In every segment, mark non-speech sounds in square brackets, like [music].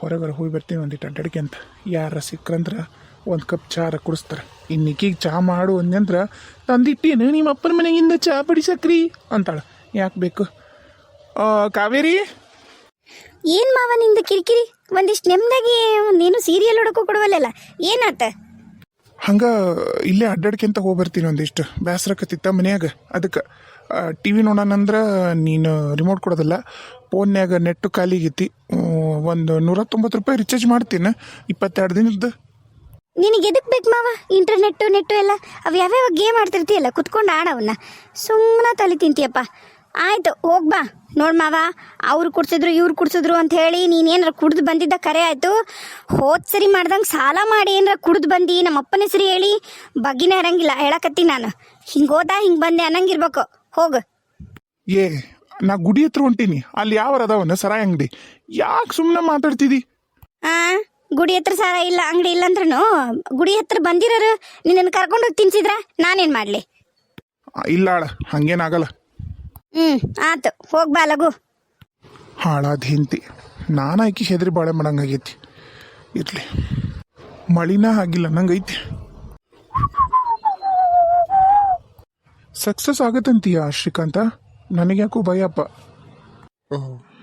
ಹೊರಗಡೆ ಹೋಗಿ ಬರ್ತೀನಿ ಒಂದಿಟ್ಟು ಅಡ್ಡಾಡ್ಕೆ ಅಂತ. ಯಾರ ಸಿಕ್ಕ್ರಂದ್ರೆ ಒಂದು ಕಪ್ ಚಾರ ಕುಡಿಸ್ತಾರೆ. ಇನ್ನು ಈಕಿಗೆ ಚಹಾ ಮಾಡು ಅಂದ್ಯಂದ್ರೆ ತಂದಿಟ್ಟೇನು ನಿಮ್ಮ ಅಪ್ಪನ ಮನೆಗಿಂದ ಚಹಾ ಬಡಿಸಕ್ರಿ ಅಂತಾಳೆ. ಯಾಕೆ ಬೇಕು? ಕಾವೇರಿ? ಏನು ಮಾವ ನಿಂದ ಕಿರಿಕಿರಿ? ಒಂದಿಷ್ಟು ನೆಮ್ಮದಾಗಿ ಒಂದೇನು ಸೀರಿಯಲ್ ಹುಡುಕು ಕೊಡುವಲ್ಲ ಏನಾತ? ಹಂಗೆ ಇಲ್ಲೇ ಅಡ್ಡಾಡ್ಕೆಂತ ಹೋಗಿ ಬರ್ತೀನಿ ಒಂದಿಷ್ಟು. ಬೇಸರಕತ್ತಿತ್ತ ಮನ್ಯಾಗ. ಅದಕ್ಕೆ ಟಿ ವಿ ನೋಡೋಣಂದ್ರೆ ನೀನು ರಿಮೋಟ್ ಕೊಡೋದಿಲ್ಲ. ಫೋನ್ಯಾಗ ನೆಟ್ಟು ಖಾಲಿಗೈತಿ. ಒಂದು ನೂರ ತೊಂಬತ್ತು ರೂಪಾಯಿ ರಿಚಾರ್ಜ್ ಮಾಡ್ತೀನಿ. ಇಪ್ಪತ್ತೆರಡು ದಿನದ್ದು. ನಿನಗೆ ಎದಕ್ ಬೇಕು ಮಾವ? ಇಂಟರ್ನೆಟ್ಟು ನೆಟ್ಟು ಎಲ್ಲ. ಅವು ಯಾವ್ಯಾವ ಗೇಮ್ ಆಡ್ತಿರ್ತೀಯಲ್ಲ, ಕುತ್ಕೊಂಡು ಆಡವನ್ನ ಸುಮ್ಮನೆ ತಲೆ ತಿಂತೀಯಪ್ಪ. ಆಯ್ತು ಹೋಗ್ಬಾ ನೋಡ್ ಮಾವ ಅವ್ರು ಕುಡ್ಸಿದ್ರು ಇವ್ರು ಕುಡ್ಸಿದ್ರು ಅಂತ ಹೇಳಿ ನೀನೇನಾರ ಕುಡ್ದು ಬಂದಿದ್ದ ಕರೆ ಆಯ್ತು? ಹೋದ್ ಸರಿ ಮಾಡ್ದಂಗೆ ಸಾಲ ಮಾಡಿ ಏನಾರ ಕುಡ್ದು ಬಂದು? ನಮ್ಮ ಅಪ್ಪನ ಹೆಸರು ಹೇಳಿ ಬಗ್ಗಿನೇ ಇರಂಗಿಲ್ಲ ಹೇಳಕತ್ತಿ ನಾನು. ಹಿಂಗೆ ಹೋದ ಹಿಂಗೆ ಬಂದೆ ಅನ್ನಂಗಿರ್ಬೇಕು. ಹೋಗು. ಏ ನಾ ಗುಡಿ ಹತ್ರ ಹೊಂಟೀನಿ. ಅಲ್ಲಿ ಯಾವ ಅದಾವನ? ಸರ ಅಂಗಡಿ. ಯಾಕೆ ಸುಮ್ಮನೆ ಮಾತಾಡ್ತಿದಿ? ಆ ಗುಡಿ ಹತ್ರ ಸಾರ ಇಲ್ಲ ಅಂಗಡಿ ಇಲ್ಲ ಅಂದ್ರೂ ಗುಡಿ ಹತ್ರ ಬಂದಿರೋರು ನಿನ್ನನ್ನು ಕರ್ಕೊಂಡು ಹೋಗಿ ತಿನ್ಸಿದ್ರ ನಾನೇನು ಮಾಡಲಿ? ಇಲ್ಲ ಹಂಗೇನಾಗಲ್ಲ ಹ್ಞೂ ಆತು ಹೋಗ್ಬಾ ಲಗು. ಹಾಳಾದ ಹಿಂತಿ ನಾನು ಆಕಿ ಹೆದರಿ ಬಾಳೆ ಮಾಡಂಗಾಗೈತಿ ಇರ್ಲಿ. ಮಳಿನ ಆಗಿಲ್ಲ ನಂಗೈತಿ ಸಕ್ಸಸ್ ಆಗತ್ತಂತೀಯ ಶ್ರೀಕಾಂತ? ನನಗ್ಯಾಕೋ ಭಯಪ್ಪ.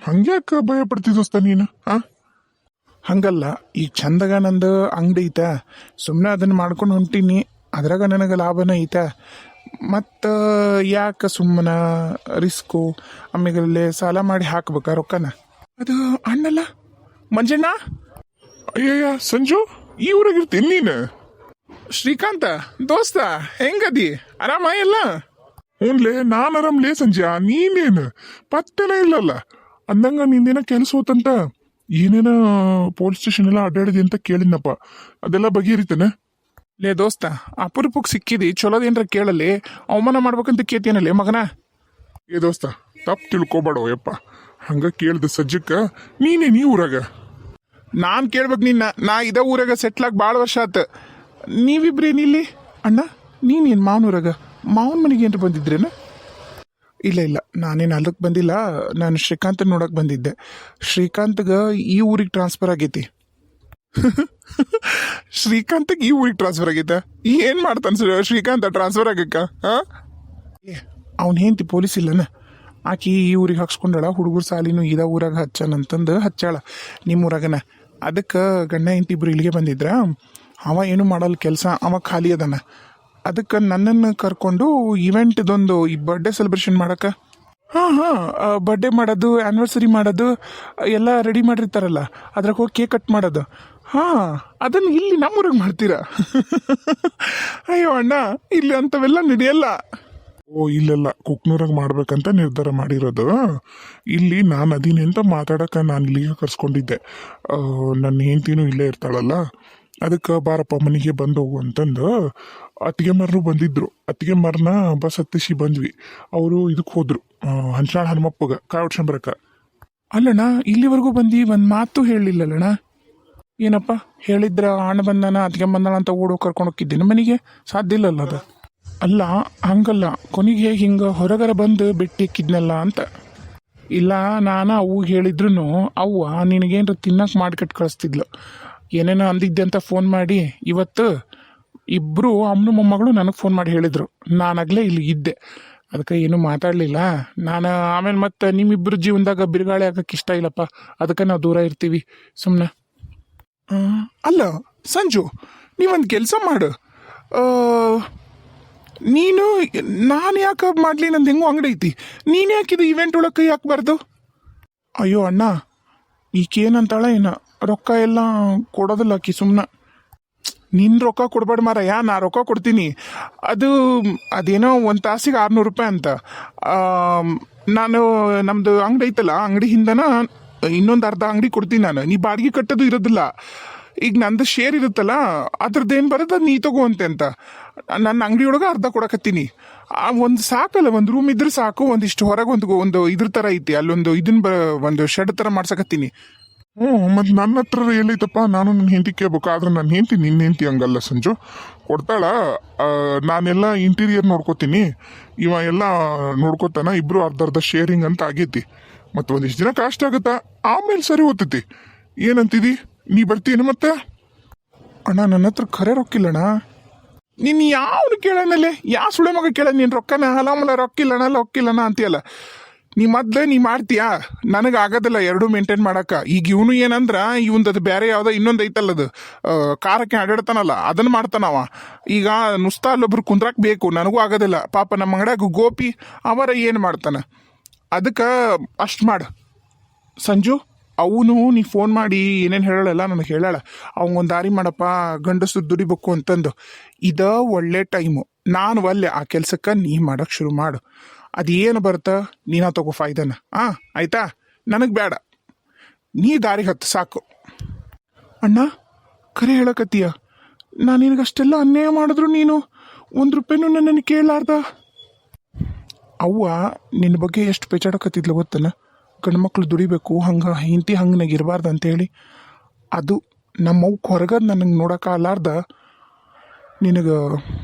ಹಂಗ್ಯಾಕ ಭಯ ಪಡ್ತಿದ್ದೋಸ್ತ ನೀನು ಆ? ಹಂಗಲ್ಲ ಈಗ ಚಂದಗ ನಂದು ಅಂಗಡಿ ಐತ. ಸುಮ್ಮನೆ ಅದನ್ನ ಮಾಡ್ಕೊಂಡು ಹೊಂಟೀನಿ. ಅದ್ರಾಗ ನನಗೆ ಲಾಭನ ಐತ. ಮತ್ತು, ಯಾಕೆ ಸುಮ್ಮನೆ ರಿಸ್ಕು? ಆಮೇಲೆ ಸಾಲ ಮಾಡಿ ಹಾಕ್ಬೇಕಾ ರೊಕ್ಕನ? ಅದು ಅಣ್ಣಲ್ಲ? ಮಂಜಣ್ಣ? ಅಯ್ಯಯ್ಯ, ಸಂಜು? ಈ ಊರಾಗಿರ್ತೀನಿ ನೀನು. ಶ್ರೀಕಾಂತ, ದೋಸ್ತ, ಹೆಂಗದಿ? ಆರಾಮ ಎಲ್ಲ? ಹ್ಞೂನ್ಲೇ ನಾನು ಆರಾಮ್ಲೇ ಸಂಜೆ, ನೀನೇನು? ಪತ್ತೆನೇ ಇಲ್ಲಲ್ಲ? ಅಂದಂಗ ನಿಂದೇನ ಕೆಲಸ ಹೋತಂತ? ಏನೇನ ಪೊಲೀಸ್ ಸ್ಟೇಷನ್ ಎಲ್ಲ ಅಡ್ಡಾಡಿದೆ ಅಂತ ಕೇಳಿದ್ನಪ್ಪ. ಅದೆಲ್ಲ ಬಗೆಹರಿತಾನೆ. ಲೇ ದೋಸ್ತ ಅಪರೂಪಕ್ಕೆ ಸಿಕ್ಕಿದಿ ಚಲೋದೇನ್ರ ಕೇಳಲಿ ಅವಮಾನ ಮಾಡ್ಬೇಕಂತ ಕೇಳ್ತೀನಲ್ಲೇ ಮಗನ? ಏ ದೋಸ್ತ ತಪ್ಪು ತಿಳ್ಕೊಬೇಡೋ ಯಪ್ಪ. ಹಂಗೆ ಕೇಳ್ದ ಸಜ್ಜಕ್ಕ ನೀನೇ ನೀ ಊರಾಗ? ನಾನು ಕೇಳ್ಬೇಕು ನಿನ್ನ ನಾ ಇದ ಊರಾಗ ಸೆಟ್ಲಾಗಿ ಭಾಳ ವರ್ಷ ಆತ. ನೀವಿಬ್ರೇನಿಲ್ಲಿ ಅಣ್ಣ ನೀನೇನು ಮಾವನೂರಾಗ ಮಾವನ ಮನೆಗೆ ಏನ್ರ ಬಂದಿದ್ರೇನ? ಇಲ್ಲ ಇಲ್ಲ ನಾನೇನು ಅಲ್ಲಕ್ಕೆ ಬಂದಿಲ್ಲ. ನಾನು ಶ್ರೀಕಾಂತ್ ನೋಡಕ್ಕೆ ಬಂದಿದ್ದೆ. ಶ್ರೀಕಾಂತ್ಗೆ ಈ ಊರಿಗೆ ಟ್ರಾನ್ಸ್ಫರ್ ಆಗೈತಿ. ಶ್ರೀಕಾಂತ್ಗೆ ಈ ಊರಿಗೆ ಟ್ರಾನ್ಸ್ಫರ್ ಆಗೈತೆ? ಏನ್ ಮಾಡ್ತಾನೆ ಶ್ರೀ- ಶ್ರೀಕಾಂತ ಟ್ರಾನ್ಸ್ಫರ್ ಆಗಕ್ಕ? ಹಾ? ಅವನು ಹೆಂಡತಿ ಪೊಲೀಸ್ ಇಲ್ಲನ? ಆಕಿ ಈ ಊರಿಗೆ ಹಾಕ್ಸ್ಕೊಂಡಾಳ, ಹುಡುಗರು ಸಾಲಿನೂ ಇದ ಊರಾಗ ಹಚ್ಚಾನಂತಂದು ಹಚ್ಚಾಳ ನಿಮ್ಮ ಊರಾಗನ ಅದಕ್ಕೆ ಗಂಡ ಹೆಂಡತಿ ಇಬ್ರು ಇಲ್ಲಿಗೆ ಬಂದಿದ್ರ, ಅವ ಏನು ಮಾಡಲ್ಲ ಕೆಲಸ? ಅವ ಖಾಲಿ ಅದಾನ. ಅದಕ್ಕೆ ನನ್ನನ್ನು ಕರ್ಕೊಂಡು ಇವೆಂಟ್ದೊಂದು ಈ ಬರ್ಡೇ ಸೆಲೆಬ್ರೇಷನ್ ಮಾಡಕ್ಕೆ ಹಾಂ ಹಾಂ ಬರ್ಡೇ ಮಾಡೋದು ಆ್ಯನಿವರ್ಸರಿ ಮಾಡೋದು, ಎಲ್ಲ ರೆಡಿ ಮಾಡಿರ್ತಾರಲ್ಲ, ಅದ್ರಾಗ ಹೋಗಿ ಕೇಕ್ ಕಟ್ ಮಾಡೋದು. ಹಾಂ, ಅದನ್ನು ಇಲ್ಲಿ ನಮ್ಮೂರಾಗ ಮಾಡ್ತೀರಾ? [laughs] ಅಯ್ಯೋ ಅಣ್ಣ, ಇಲ್ಲಿ ಅಂಥವೆಲ್ಲ ನಡೆಯಲ್ಲ. ಓ, ಇಲ್ಲೆಲ್ಲ ಕುಕ್ನೂರಾಗ ಮಾಡ್ಬೇಕಂತ ನಿರ್ಧಾರ ಮಾಡಿರೋದು. ಇಲ್ಲಿ ನಾನು ಅದೀನಿ ಅಂತ ಮಾತಾಡಕ್ಕೆ ನಾನು ಇಲ್ಲಿಗೆ ಕರ್ಸ್ಕೊಂಡಿದ್ದೆ. ನನ್ನ ಹೆಂಡ್ತಿನೂ ಇಲ್ಲೇ ಇರ್ತಾಳಲ್ಲ. ಅದಕ್ಕೆ ಬಾರಪ್ಪ, ಮನೆಗೆ ಬಂದು ಹೋಗು ಅಂತಂದು ಅತ್ತಿಗೆ ಮರನು ಬಂದಿದ್ರು. ಅತ್ತಿಗೆ ಮರನ ಬಸ್ ಹತ್ತಿಸಿ ಬಂದ್ವಿ. ಅವರು ಇದಕ್ಕೆ ಹೋದರು. ಹಂಚಾಳ ಹನುಮಪ್ಪಗ ಕಾಯಿ ಶಂಬರಕ್ಕ ಅಲ್ಲಣ್ಣ, ಇಲ್ಲಿವರೆಗೂ ಬಂದು ಒಂದು ಮಾತು ಹೇಳಿಲ್ಲಲ್ಲಣ್ಣ ಏನಪ್ಪ? ಹೇಳಿದ್ರ ಅಣ್ಣ ಬಂದಾನ ಅತ್ತಿಗೆ ಬಂದಾನ ಅಂತ ಓಡೋ ಕರ್ಕೊಂಡು ಹೋಗಿದ್ದೀನಿ ಮನೆಗೆ ಸಾಧ್ಯ ಇಲ್ಲಲ್ಲ ಅದು. ಅಲ್ಲ, ಹಂಗಲ್ಲ. ಕೊನೆಗೆ ಹಿಂಗೆ ಹೊರಗರ ಬಂದು ಬಿಟ್ಟಿಕ್ಕಿದ್ನಲ್ಲ ಅಂತ. ಇಲ್ಲ, ನಾನು ಅವು ಹೇಳಿದ್ರು ಅವ್ವ ನಿನಗೇನ್ರ ತಿನ್ನಕ್ಕೆ ಮಾಡ್ಕೊಟ್ಟು ಕಳಿಸ್ತಿದ್ಲು. ಏನೇನೋ ಅಂದಿದ್ದೆ ಅಂತ ಫೋನ್ ಮಾಡಿ, ಇವತ್ತು ಇಬ್ಬರು ಅಮ್ಮನ ಮೊಮ್ಮಗಳು ನನಗೆ ಫೋನ್ ಮಾಡಿ ಹೇಳಿದರು. ನಾನಾಗಲೇ ಇಲ್ಲಿ ಇದ್ದೆ. ಅದಕ್ಕೆ ಏನು ಮಾತಾಡಲಿಲ್ಲ. ನಾನು ಆಮೇಲೆ ಮತ್ತೆ ನಿಮ್ಮಿಬ್ಬರು ಜೀವನದಾಗ ಬಿರುಗಾಳಿ ಆಗಕ್ಕೆ ಇಷ್ಟ ಇಲ್ಲಪ್ಪ. ಅದಕ್ಕೆ ನಾವು ದೂರ ಇರ್ತೀವಿ. ಸುಮ್ಮನೆ ಅಲ್ಲ, ಸಂಜು, ನೀವೊಂದು ಕೆಲಸ ಮಾಡು. ನೀನು, ನಾನು ಯಾಕೆ ಮಾಡಲಿ? ನಂದು ಹೆಂಗೋ ಅಂಗಡಿ ಐತಿ. ನೀನು ಯಾಕೆ ಇದು ಇವೆಂಟ್ ಒಳಗೆ ಯಾಕೆ ಬಾರ್ದು ಅಯ್ಯೋ, ಅಣ್ಣ, ಈಕೇನಂತಾಳ ಏನ ರೊಕ್ಕ ಎಲ್ಲ ಕೊಡೋದಿಲ್ಲ ಆಕಿ ಸುಮ್ಮನೆ ನಿನ್ನ ರೊಕ್ಕ ಕೊಡಬೇಡ ಮಾರ ಯಾ ನಾ ರೊಕ್ಕ ಕೊಡ್ತೀನಿ. ಅದು, ಅದೇನೋ ಒಂದು ತಾಸಿಗೆ ಆರುನೂರು ರೂಪಾಯಿ ಅಂತ. ನಾನು ನಮ್ಮದು ಅಂಗಡಿ ಐತಲ್ಲ, ಅಂಗಡಿ ಹಿಂದನ ಇನ್ನೊಂದು ಅರ್ಧ ಅಂಗಡಿ ಕೊಡ್ತೀನಿ ನಾನು. ನೀ ಬಾಡಿಗೆ ಕಟ್ಟೋದು ಇರೋದಿಲ್ಲ. ಈಗ ನಂದು ಶೇರ್ ಇರುತ್ತಲ್ಲ ಅದ್ರದ್ದೇನು ಅದು ನೀ ತಗೋಂತೆ ಅಂತ. ನನ್ನ ಅಂಗಡಿ ಒಳಗೆ ಅರ್ಧ ಕೊಡಕತ್ತೀನಿ. ಆ ಒಂದು ಸಾಕಲ್ಲ, ಒಂದು ರೂಮ್ ಇದ್ರೆ ಸಾಕು, ಒಂದಿಷ್ಟು ಹೊರಗೆ ಒಂದು ಒಂದು ಇದ್ರ ಥರ ಐತಿ. ಅಲ್ಲೊಂದು ಇದನ್ನ ಬ, ಒಂದು ಶೆಡ್ ಥರ ಮಾಡ್ಸಕತ್ತೀನಿ. ಹ್ಞೂ, ಮತ್ತು ನನ್ನ ಹತ್ರ ಎಲ್ಲೈತಪ್ಪ, ನಾನು ನನ್ನ ಹೆಂಡತಿ ಕೇಳ್ಬೇಕು. ಆದ್ರೆ ನನ್ನ ಹೆಂಡತಿ ನಿನ್ನ ಹೆಂಡತಿ ಹಂಗಲ್ಲ ಸಂಜು. ಕೊಡ್ತಾಳ ನಾನೆಲ್ಲ ಇಂಟೀರಿಯರ್ ನೋಡ್ಕೋತೀನಿ. ಇವ ಎಲ್ಲ ನೋಡ್ಕೋತಾನ ಇಬ್ಬರು ಅರ್ಧ ಅರ್ಧ ಶೇರಿಂಗ್ ಅಂತ ಆಗೈತಿ. ಮತ್ತು ಒಂದಿಷ್ಟು ದಿನ ಕಷ್ಟ ಆಗುತ್ತಾ? ಆಮೇಲೆ ಸರಿ ಓದ್ತತಿ ಏನಂತಿದಿ? ನೀ ಬರ್ತೀನಿ ಮತ್ತೆ? ಅಣ್ಣ, ನನ್ನ ಹತ್ರ ಖರೆ ರೊಕ್ಕಿಲ್ಲಣ್ಣ. ನೀನು ಯಾವನು ಕೇಳನಲ್ಲೇ? ಯಾವ ಸುಳೆ ಮಗ ಕೇಳ ನೀನು ರೊಕ್ಕನ? ಹಲಾಮಲ ರೊಕ್ಕಿಲ್ಲಣ ರೊಕ್ಕಿಲ್ಲಣ ಅಂತೀಯಲ್ಲ. ನೀ ಮೊದ್ಲೇ ನೀ ಮಾಡ್ತೀಯಾ? ನನಗೆ ಆಗೋದಿಲ್ಲ ಎರಡು ಮೇಂಟೈನ್ ಮಾಡೋಕೆ ಈಗ ಇವನು ಏನಂದ್ರ ಇವಂದದು ಅದು ಬೇರೆ ಯಾವುದೋ ಇನ್ನೊಂದು ಐತಲ್ಲ ಅದು. ಕಾರಕ್ಕೆ ಅಡ್ಯಾಡ್ತಾನಲ್ಲ ಅದನ್ನ ಮಾಡ್ತಾನವ ಈಗ ನುಸ್ತಾ ಅಲ್ಲೊಬ್ರು ಕುಂದ್ರಾಕ್ ಬೇಕು, ನನಗೂ ಆಗೋದಿಲ್ಲ. ಪಾಪ ನಮ್ಮ ಅಂಗಡ್ಯಾಗ ಗೋಪಿ, ಅವರ ಏನು ಮಾಡ್ತಾನ? ಅದಕ್ಕೆ ಅಷ್ಟು ಮಾಡು. ಸಂಜು, ಅವನು ನೀ ಫೋನ್ ಮಾಡಿ ಏನೇನು ಹೇಳಲ್ಲ ನನಗೆ ಹೇಳಾಳ. ಅವಂಗೊಂದು ದಾರಿ ಮಾಡಪ್ಪ ಗಂಡಸು ದುಡಿಬೇಕು ಅಂತಂದು. ಇದ ಒಳ್ಳೆ ಟೈಮು ನಾನು ಒಲ್ಲೆ, ಆ ಕೆಲಸಕ್ಕೆ ನೀ ಮಾಡೋಕ್ಕೆ ಶುರು ಮಾಡು. ಅದೇನು ಬರುತ್ತೆ ನೀನು ತಗೋ ಫಾಯ್ದನ. ಆ, ಆಯ್ತಾ? ನನಗೆ ಬೇಡ ನೀ ದಾರಿ ಹತ್ತು, ಸಾಕು. ಅಣ್ಣ, ಕರೆ ಹೇಳಕತ್ತೀಯ? ನಾನು ನಿನಗಷ್ಟೆಲ್ಲ ಅನ್ಯಾಯ ಮಾಡಿದ್ರು ನೀನು? ಒಂದು ರೂಪಾಯಿನೂ ನನ್ನನ್ನು ಕೇಳಲಾರ್ದ ಅವ್ವ ನಿನ್ನ ಬಗ್ಗೆ ಎಷ್ಟು ಪೇಚಾಡಕತ್ತಿದ್ಲು ಗೊತ್ತನ ಗಂಡ್ಮಕ್ಳು ದುಡಿಬೇಕು, ಹಂಗೆ ಹಿಂತಿ ಹಂಗನಾಗ ಇರಬಾರ್ದು ಅಂತೇಳಿ. ಅದು ನಮ್ಮವ್ ಹೊರಗದ್ ನನಗೆ ನೋಡೋಕ್ಕಾಗಲಾರ್ದ ನಿನಗೆ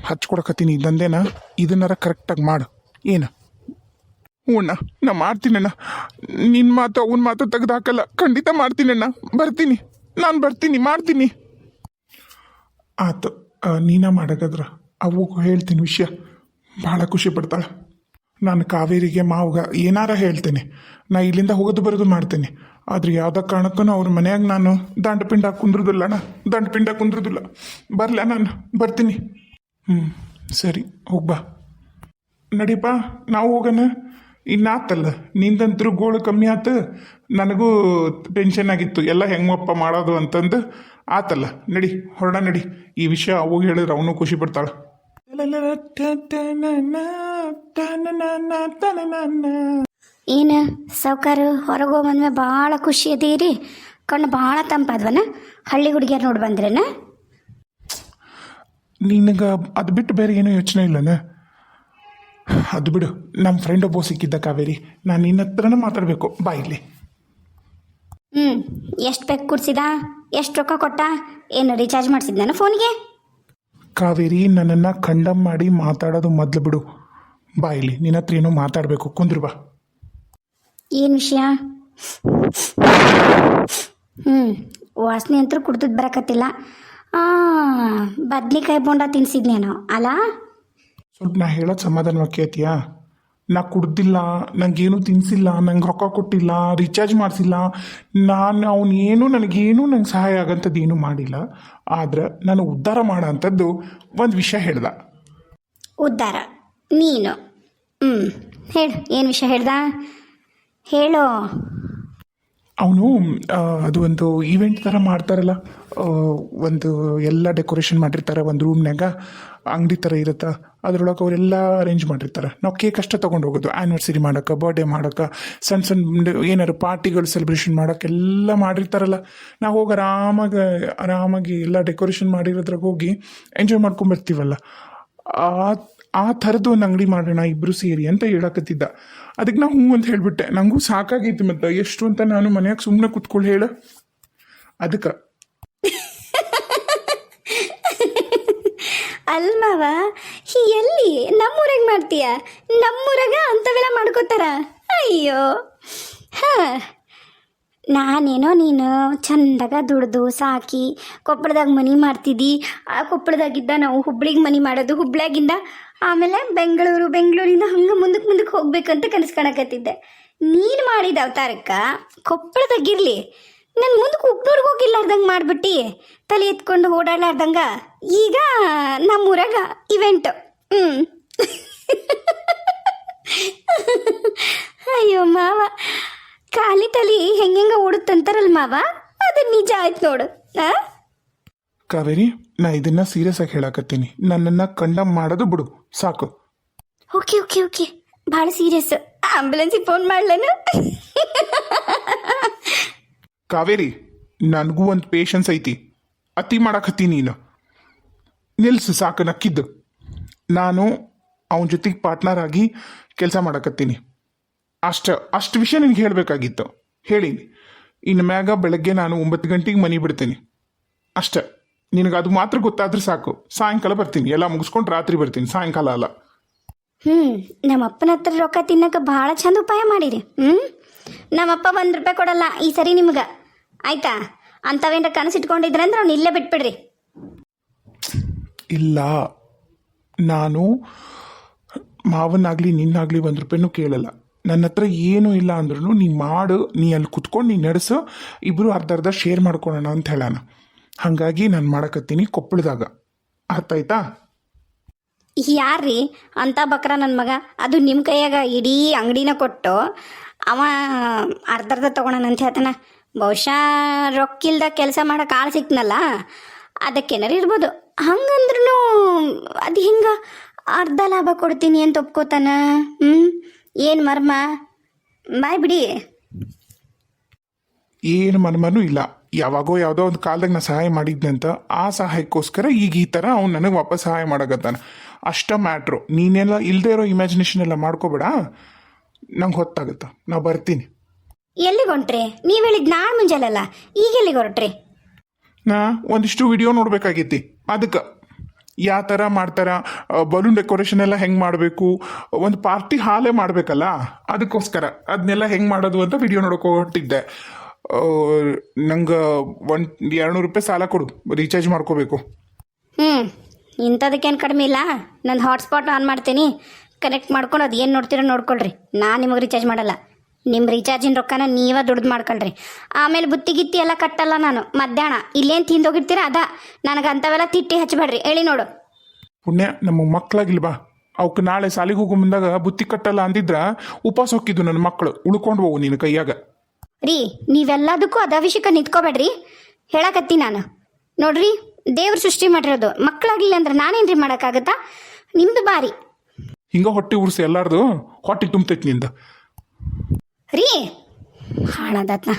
ಹಚ್ಕೊಡಕತ್ತೀನಿ ದಂದೇನ ಇದನ್ನಾರ ಕರೆಕ್ಟಾಗಿ ಮಾಡು. ಏನು? ಹ್ಞೂ ಅಣ್ಣ, ನಾ ಮಾಡ್ತೀನಣ್ಣ ನಿನ್ನ ಮಾತು ಅವನ ಮಾತು ತೆಗ್ದು ಹಾಕಲ್ಲ, ಖಂಡಿತ ಮಾಡ್ತೀನಣ್ಣ ಬರ್ತೀನಿ, ನಾನು ಬರ್ತೀನಿ, ಮಾಡ್ತೀನಿ. ಆತು ನೀನ ಮಾಡಕದ್ರ? ಅವು ಹೇಳ್ತೀನಿ ವಿಷಯ. ಭಾಳ ಖುಷಿ ಪಡ್ತಾಳೆ. ನಾನು ಕಾವೇರಿಗೆ ಮಾವಗ ಏನಾರ ಹೇಳ್ತೇನೆ. ನಾ ಇಲ್ಲಿಂದ ಹೋಗೋದು ಬರೋದು ಮಾಡ್ತೇನೆ. ಆದ್ರೆ ಯಾವುದೋ ಕಾರಣಕ್ಕೂ ಅವ್ರ ಮನೆಯಾಗ ನಾನು ದಂಡ ಪಿಂಡ ಕುಂದ್ರದಿಲ್ಲ ಅಣ್ಣ. ದಂಡ ಪಿಂಡ ಕುಂದ್ರದಿಲ್ಲ. ಬರಲ ನಾನು. ಬರ್ತೀನಿ. ಹ್ಞೂ ಸರಿ ಹೋಗ್ಬಾ ನಡಿಪ, ನಾವು ಹೋಗೋಣ. ಇನ್ನಾತಲ್ಲ, ನಿಂದಂತರೂ ಗೋಳು ಕಮ್ಮಿ ಆತು. ನನಗೂ ಟೆನ್ಷನ್ ಆಗಿತ್ತು. ಎಲ್ಲ ಹೆಂಗಪ್ಪ ಮಾಡೋದು ಅಂತಂದು. ಆತಲ್ಲ, ನಡಿ ಹೊರಡ ನಡಿ. ಈ ವಿಷಯ ಅವಾಗ ಹೇಳಿದ್ರೆ ಅವನು ಖುಷಿ ಪಡ್ತಾಳೆ. ಏನು ಸಾವುಕಾರ ಹೊರಗೆ ಹೋಗ್ಬಂದ್ಮೆ ಭಾಳ ಖುಷಿ ಅದೀರಿ. ಕಣ್ಣು ಭಾಳ ತಂಪಾದ್ವನ ಹಳ್ಳಿ ಹುಡುಗಿಯರ್ ನೋಡಿ ಬಂದ್ರೇನ? ನಿನಗೆ ಅದು ಬಿಟ್ಟು ಬೇರೆ ಏನೂ ಯೋಚನೆ ಇಲ್ಲನ? ಅದು ಬಿಡು ನಮ್ಮ ಫ್ರೆಂಡ್ ಒಬ್ಬ ಸಿಕ್ಕಿದ್ದ ಕಾವೇರಿ. ನಾನು ನಿನ್ನ ಹತ್ರನೇ ಮಾತಾಡಬೇಕು. ಬಾ ಇಲ್ಲಿ. ಹ್ಞೂ ಎಷ್ಟು ಬೇಕು ಕುಡ್ಸಿದ? ಎಷ್ಟು ರೊಕ್ಕ ಕೊಟ್ಟ? ಏನು ರೀಚಾರ್ಜ್ ನಾನು ಫೋನ್ಗೆ ಕಾವೇರಿ ನನ್ನನ್ನು ಖಂಡಮ್ ಮಾಡಿ ಮಾತಾಡೋದು ಮೊದಲು ಬಿಡು. ಬಾ ಇಲ್ಲಿ ನಿನ್ನ ಹತ್ರ ಏನೋ ಮಾತಾಡಬೇಕು. ಕುಂದ್ರು ಬಾ. ಏನು ವಿಷಯ? ಹ್ಞೂ ವಾಸನೆ ಅಂತೂ ಕುಡ್ದದ್ದು ಬರಕತ್ತಿಲ್ಲ. ಬದ್ನಿಕಾಯಿ ಬೋಂಡ ತಿನ್ಸಿದ್ನೇನೋ ಅಲ್ಲ ಸ್ವಲ್ಪ ನಾ ಹೇಳೋದು ಸಮಾಧಾನ ಕೇಳ್ತೀಯಾ? ನಾ ಕುಡ್ದಿಲ್ಲ ನಂಗೇನು ತಿನ್ಸಿಲ್ಲ ನಂಗೆ ರೊಕ್ಕ ಕೊಟ್ಟಿಲ್ಲ ರಿಚಾರ್ಜ್ ಮಾಡಿಸಿಲ್ಲ. ನಾನು ಅವನೇನು ಏನು ನನಗೇನು ನಂಗೆ ಸಹಾಯ ಆಗಂಥದ್ದು ಏನೂ ಮಾಡಿಲ್ಲ. ಆದ್ರೆ ನಾನು ಉದ್ಧಾರ ಮಾಡೋ ಅಂಥದ್ದು ಒಂದು ವಿಷಯ ಹೇಳ್ದ. ಉದ್ಧಾರ? ನೀನು? ಹ್ಞೂ ಹೇಳು, ಏನು ವಿಷಯ ಹೇಳ್ದ? ಹೇಳು. ಅವನು ಅದು ಒಂದು ಈವೆಂಟ್ ಥರ ಮಾಡ್ತಾರಲ್ಲ ಒಂದು ಎಲ್ಲ ಡೆಕೋರೇಷನ್ ಮಾಡಿರ್ತಾರೆ, ಒಂದು ರೂಮ್ನಾಗ ಅಂಗಡಿ ಥರ ಇರುತ್ತೆ, ಅದ್ರೊಳಗೆ ಅವರೆಲ್ಲ ಅರೇಂಜ್ ಮಾಡಿರ್ತಾರೆ. ನಾವು ಕೇಕ್ ಅಷ್ಟೇ ತೊಗೊಂಡು ಹೋಗೋದು ಆ್ಯನಿವರ್ಸರಿ ಮಾಡೋಕೆ ಬರ್ಡೇ ಮಾಡೋಕೆ ಸಣ್ಣ ಸಣ್ಣ ಏನಾರು ಪಾರ್ಟಿಗಳು ಸೆಲೆಬ್ರೇಷನ್ ಮಾಡೋಕ್ಕೆ ಎಲ್ಲ ಮಾಡಿರ್ತಾರಲ್ಲ. ನಾವು ಹೋಗಿ ಆರಾಮಾಗಿ ಆರಾಮಾಗಿ ಎಲ್ಲ ಡೆಕೋರೇಷನ್ ಮಾಡಿರೋದ್ರಾಗ ಹೋಗಿ ಎಂಜಾಯ್ ಮಾಡ್ಕೊಂಬರ್ತೀವಲ್ಲ ಆ ಆ ಥರದ್ದು ಒಂದು ಅಂಗಡಿ ಮಾಡೋಣ ಇಬ್ಬರು ಸೇರಿ ಅಂತ ಹೇಳಕತ್ತಿದ್ದ. ಅದಕ್ಕೆ ನಾ ಹ್ಞೂ ಅಂತ ಹೇಳ್ಬಿಟ್ಟೆ. ನನಗೂ ಸಾಕಾಗೈತಿ ಮತ್ತು, ಎಷ್ಟು ಅಂತ ನಾನು ಮನ್ಯಾಗ ಸುಮ್ಮನೆ ಕುತ್ಕೊಳ್ಳಿ ಹೇಳ. ಅದಕ್ಕೆ. ಅಲ್ಮಾವ ಹಿ ಎಲ್ಲಿ? ನಮ್ಮೂರಾಗ ಮಾಡ್ತೀಯ? ನಮ್ಮೂರಾಗ ಅಂಥವೆಲ್ಲ ಮಾಡ್ಕೋತಾರ? ಅಯ್ಯೋ. ಹಾ. ನಾನೇನೋ ನೀನು ಚಂದಾಗ ದುಡ್ದು ಸಾಕಿ ಕೊಪ್ಪಳದಾಗ ಮನಿ ಮಾಡ್ತಿದ್ದಿ. ಆ ಕೊಪ್ಪಳದಾಗಿದ್ದ ನಾವು ಹುಬ್ಳಿಗೆ ಮನಿ ಮಾಡೋದು, ಹುಬ್ಳ್ಯಾಗಿಂದ ಆಮೇಲೆ ಬೆಂಗಳೂರು, ಬೆಂಗಳೂರಿಂದ ಹಂಗೆ ಮುಂದಕ್ಕೆ ಮುಂದಕ್ಕೆ ಹೋಗ್ಬೇಕಂತ ಕನಸು ಕಾಣಕತ್ತಿದ್ದೆ. ನೀನು ಮಾಡಿದ ಅವತಾರಕ್ಕ ಕೊಪ್ಪಳದಾಗಿರ್ಲಿ. ನಾನು ಮುಂದಕ್ಕೆ ಉಪ್ನೂರ್ಗೆ ಹೋಗಿಲ್ಲಾರ್ದಂಗೆ ಮಾಡ್ಬಿಟ್ಟು, ತಲೆ ಎತ್ಕೊಂಡು ಓಡಾಡ್ಲಾರ್ದಂಗ. ಈಗ ನಮ್ಮೂರಾಗ ಇವೆಂಟ್ ಹ್ಞೂ ಅಯ್ಯೋ ಮಾವ. ಖಾಲಿ ತಲಿ ಹೆಂಗೆ ಓಡುತ್ತಂತಾರಲ್ಲ ಮಾವ? ಅದು ನಿಜ ಆಯ್ತು ನೋಡು. ಆ? ಕಾವೇರಿ ನಾ ಇದನ್ನ ಸೀರಿಯಸ್ ಆಗಿ ಹೇಳಕತ್ತೀನಿ. ನನ್ನನ್ನ ಕಂಡಮ್ ಮಾಡೋದು ಬಿಡು. ಸಾಕು. ಓಕೆ ಓಕೆ ಓಕೆ ಭಾಳ ಸೀರಿಯಸ್ ಆಂಬುಲೆನ್ಸಿಗೆ ಫೋನ್ ಮಾಡ್ಲೇನು? ಕಾವೇರಿ ನನಗೂ ಒಂದು ಪೇಷನ್ಸ್ ಐತಿ. ಅತಿ ಮಾಡಕತ್ತೀನಿ ನೀನು. ನಿಲ್ಸು ಸಾಕು ನಕ್ಕಿದ್ದು. ನಾನು ಅವನ ಜೊತೆಗೆ ಪಾರ್ಟ್ನರ್ ಆಗಿ ಕೆಲಸ ಮಾಡಕತ್ತೀನಿ. ಅಷ್ಟು ಅಷ್ಟು ವಿಷಯ ನಿನಗೆ ಹೇಳಬೇಕಾಗಿತ್ತು. ಹೇಳೀನಿ ಇನ್ನು ಮ್ಯಾಗ ಬೆಳಗ್ಗೆ ನಾನು ಒಂಬತ್ತು ಗಂಟೆಗೆ ಮನೆ ಬಿಡ್ತೀನಿ. ಅಷ್ಟೆ. ನಿನಗೆ ಅದು ಮಾತ್ರ ಗೊತ್ತಾದ್ರೆ ಸಾಕು. ಸಾಯಂಕಾಲ ಬರ್ತೀನಿ. ಎಲ್ಲ ಮುಗಿಸ್ಕೊಂಡು ರಾತ್ರಿ ಬರ್ತೀನಿ. ಸಾಯಂಕಾಲ ಅಲ್ಲ. ಹ್ಮ್ ನಮ್ಮ ಅಪ್ಪನ ಹತ್ರ ರೊಕ್ಕ ತಿನ್ನಕ ಬಹಳ ಚಂದ ಉಪಾಯ ಮಾಡಿರಿ. ಹ್ಮ್ ನಮ್ಮಪ್ಪ ಒಂದ್ ರೂಪಾಯಿ ಕೊಡಲ್ಲ ಈ ಸರಿ ನಿಮ್ಗ. ಆಯ್ತಾ? ಅಂತವೇನ್ರ ಕನಸಿಟ್ಕೊಂಡಿದ್ರೆ ಅಂದ್ರೆ ಅವ್ನು ಇಲ್ಲೇ ಬಿಟ್ಬಿಡ್ರಿ. ಇಲ್ಲ. ನಾನು ಮಾವನಾಗ್ಲಿ ನಿನ್ನಾಗ್ಲಿ ಒಂದು ರೂಪಾಯಿನೂ ಕೇಳಲ್ಲ. ನನ್ನ ಹತ್ರ ಏನೂ ಇಲ್ಲ ಅಂದ್ರೂ ನೀ ಮಾಡು ನೀ ಅಲ್ಲಿ ಕುತ್ಕೊಂಡು ನೀ ನಡೆಸು ಇಬ್ರು ಅರ್ಧ ಅರ್ಧ ಶೇರ್ ಮಾಡ್ಕೊಳ್ಳೋಣ ಅಂತ ಹೇಳೋಣ. ಹಾಗಾಗಿ ನಾನು ಮಾಡಕತ್ತೀನಿ ಕೊಪ್ಪಳದಾಗ. ಅರ್ಥ ಆಯ್ತಾ ಯಾರ್ರಿ? ಅಂತ ಬಕ್ರ ನನ್ನ ಮಗ. ಅದು ನಿಮ್ಮ ಕೈಯಾಗ ಇಡೀ ಅಂಗಡಿನ ಕೊಟ್ಟು ಅವ ಅರ್ಧ ಅರ್ಧ ತೊಗೊಳಣ ಅಂತ ಹೇಳ್ತಾನ. ಬಹುಶಃ ರೊಕ್ಕಿಲ್ದ ಕೆಲಸ ಮಾಡೋಕೆ ಆಳು ಸಿಕ್ತನಲ್ಲ ಅದಕ್ಕೇನಾರು ಇರ್ಬೋದು. ಹಂಗಂದ್ರೂ ಅದು ಹಿಂಗೆ ಅರ್ಧ ಲಾಭ ಕೊಡ್ತೀನಿ ಅಂತ ಒಪ್ಕೋತಾನ? ಹ್ಮ್? ಏನು ಮರ್ಮ? ಬಾಯ್ ಬಿಡಿ. ಏನು ಮರ್ಮನೂ ಇಲ್ಲ. ಯಾವಾಗೋ ಯಾವುದೋ ಒಂದು ಕಾಲದಾಗ ನಾನು ಸಹಾಯ ಮಾಡಿದ್ನಂತ ಆ ಸಹಾಯಕ್ಕೋಸ್ಕರ ಈಗ ಈ ಥರ ಅವ್ನು ನನಗೆ ವಾಪಸ್ ಸಹಾಯ ಮಾಡಕತ್ತಾನ. ಅಷ್ಟ ಮ್ಯಾಟ್ರು. ನೀನೆಲ್ಲ ಇಲ್ಲದೆ ಇರೋ ಇಮ್ಯಾಜಿನೇಷನ್ ಎಲ್ಲ ಮಾಡ್ಕೋಬೇಡ. ನಂಗೆ ಹೊತ್ತಾಗುತ್ತೆ. ನಾ ಬರ್ತೀನಿ. ಎಲ್ಲಿಗೆ ಹೊಂಟ್ರಿ? ನೀವು ಹೇಳಿದ್ ನಾಳೆ ಮುಂಜಾನೆಲ್ಲ. ಈಗ ಎಲ್ಲಿಗೆ ಹೊರಟ್ರಿ? ನಾ ಒಂದಿಷ್ಟು ವಿಡಿಯೋ ನೋಡ್ಬೇಕಾಗೈತಿ ಅದಕ್ಕೆ ಯಾವ ಥರ ಮಾಡ್ತಾರ ಬಲೂನ್ ಡೆಕೋರೇಷನ್ ಎಲ್ಲ ಹೆಂಗೆ ಮಾಡಬೇಕು ಒಂದು ಪಾರ್ಟಿ ಹಾಲೇ ಮಾಡಬೇಕಲ್ಲ ಅದಕ್ಕೋಸ್ಕರ. ಅದನ್ನೆಲ್ಲ ಹೆಂಗೆ ಮಾಡೋದು ಅಂತ ವಿಡಿಯೋ ನೋಡೋಕೆ ಹೊರಟಿದ್ದೆ ನಂಗೆ ಒಂದು ಎರಡುನೂರು ರೂಪಾಯಿ ಸಾಲ ಕೊಡು. ರೀಚಾರ್ಜ್ ಮಾಡ್ಕೋಬೇಕು. ಹ್ಞೂ ಇಂಥದಕ್ಕೇನು ಕಡಿಮೆ ಇಲ್ಲ. ನಂದು ಹಾಟ್ಸ್ಪಾಟ್ ಆನ್ ಮಾಡ್ತೀನಿ. ಕನೆಕ್ಟ್ ಮಾಡ್ಕೊಂಡು ಅದು ಏನು ನೋಡ್ತೀರೋ ನೋಡ್ಕೊಳ್ರಿ. ನಾನು ನಿಮಗೆ ರೀಚಾರ್ಜ್ ಮಾಡಲ್ಲ. ನಿಮ್ಮ ರೀಚಾರ್ಜಿನ ರೊಕ್ಕನ ನೀವೇ ದುಡ್ದು ಮಾಡ್ಕೊಳ್ರಿ. ಆಮೇಲೆ ಬುತ್ತಿ ಗಿತ್ತಿ ಎಲ್ಲ ಕಟ್ಟಲ್ಲ ನಾನು. ಮಧ್ಯಾಹ್ನ. ಇಲ್ಲೇನು ತಿಂದೋಗಿರ್ತೀರ ಅದ. ನನಗೆ ಅಂಥವೆಲ್ಲ ತಿಟ್ಟಿ ಹಚ್ಚಬೇಡ್ರಿ ಹೇಳಿ ನೋಡು. ಪುಣ್ಯ ನಮ್ಮ ಮಕ್ಕಳಾಗಿಲ್ವಾ ಅವಕ್ಕೆ ನಾಳೆ ಸಾಲಿಗೆ ಹೋಗೋ ಮುಂದಾಗ ಬುತ್ತಿ ಕಟ್ಟಲ್ಲ ಅಂದಿದ್ರ ಉಪವಾಸ ಹೊಕ್ಕಿದ್ದು ನನ್ನ ಮಕ್ಕಳು ಉಳ್ಕೊಂಡು ಹೋಗು ನಿನ್ನ ಕೈಯಾಗ. ರೀ ನೀವೆಲ್ಲದಕ್ಕೂ ಅದ ವಿಷಯಕ್ಕೆ ನಿಂತ್ಕೋಬೇಡ್ರಿ. ಹೇಳಕತ್ತಿ ನಾನು. ನೋಡ್ರಿ ದೇವ್ರ ಸೃಷ್ಟಿ ಮಾಡಿರೋದು. ಮಕ್ಕಳಾಗ್ಲಿಲ್ಲ ಅಂದ್ರೆ ನಾನೇನ್ರಿ ಮಾಡೋಕ್ಕಾಗತ್ತಾ? ನಿಮ್ದು ಬಾರಿ. ಹಿಂಗ ಹೊಟ್ಟೆ ಉರ್ಸಿ ಎಲ್ಲಾರ್ದು ಹೊಟ್ಟೆ ತುಂಬತೈತಿ ನಿಂದ. ರೀ ಹಾಳಾದತ್ನ.